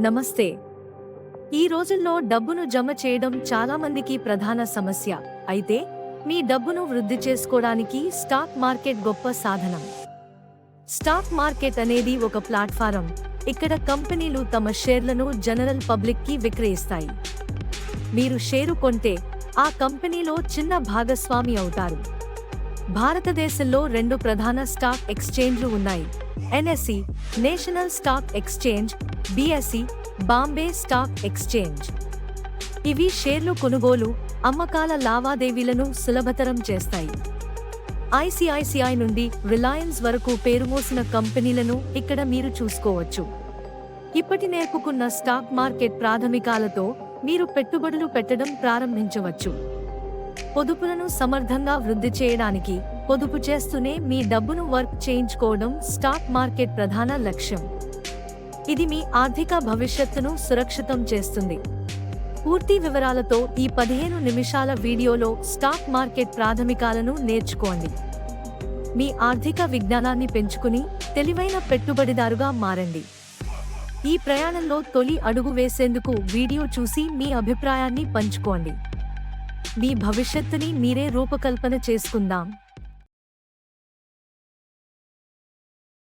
నమస్తే. ఈ రోజుల్లో డబ్బును జమ చేయడం చాలా మందికి ప్రధాన సమస్య. అయితే మీ డబ్బును వృద్ధి చేసుకోవడానికి స్టాక్ మార్కెట్ గొప్ప సాధనం. స్టాక్ మార్కెట్ అనేది ఒక ప్లాట్ఫారం. ఇక్కడ కంపెనీలు తమ షేర్లను జనరల్ పబ్లిక్కి విక్రయిస్తాయి. మీరు షేరు కొంటే ఆ కంపెనీలో చిన్న భాగస్వామి అవుతారు. భారతదేశంలో రెండు ప్రధాన స్టాక్ ఎక్స్చేంజ్లు ఉన్నాయి. NSE national stock exchange BSE Bombay stock exchange. ఇవి షేర్లు కొనుగోలు అమ్మకాల లావాదేవీలను సులభతరం చేస్తాయి. ఐసిఐసిఐ నుండి రిలయన్స్ వరకు పేరుమోసిన కంపెనీలను ఇక్కడ మీరు చూసుకోవచ్చు. ఇప్పటి నేర్పుకున్న స్టాక్ మార్కెట్ ప్రాథమికాలతో మీరు పెట్టుబడులు పెట్టడం ప్రారంభించవచ్చు. పొదుపులను సమర్థంగా వృద్ధి చేయడానికి పొదుపు చేస్తూనే మీ డబ్బును వర్క్ చేయించుకోవడం స్టాక్ మార్కెట్ ప్రధాన లక్ష్యం. ఇది మీ ఆర్థిక భవిష్యత్తును సురక్షితం చేస్తుంది. పూర్తి వివరాలతో ఈ పదిహేను నిమిషాల వీడియోలో స్టాక్ మార్కెట్ ప్రాథమికాలను నేర్చుకోండి. మీ ఆర్థిక విజ్ఞానాన్ని పెంచుకుని తెలివైన పెట్టుబడిదారుగా మారండి. ఈ ప్రయాణంలో తొలి అడుగు వేసేందుకు వీడియో చూసి మీ అభిప్రాయాన్ని పంచుకోండి. మీ భవిష్యత్తుని మీరే రూపకల్పన చేసుకుందాం.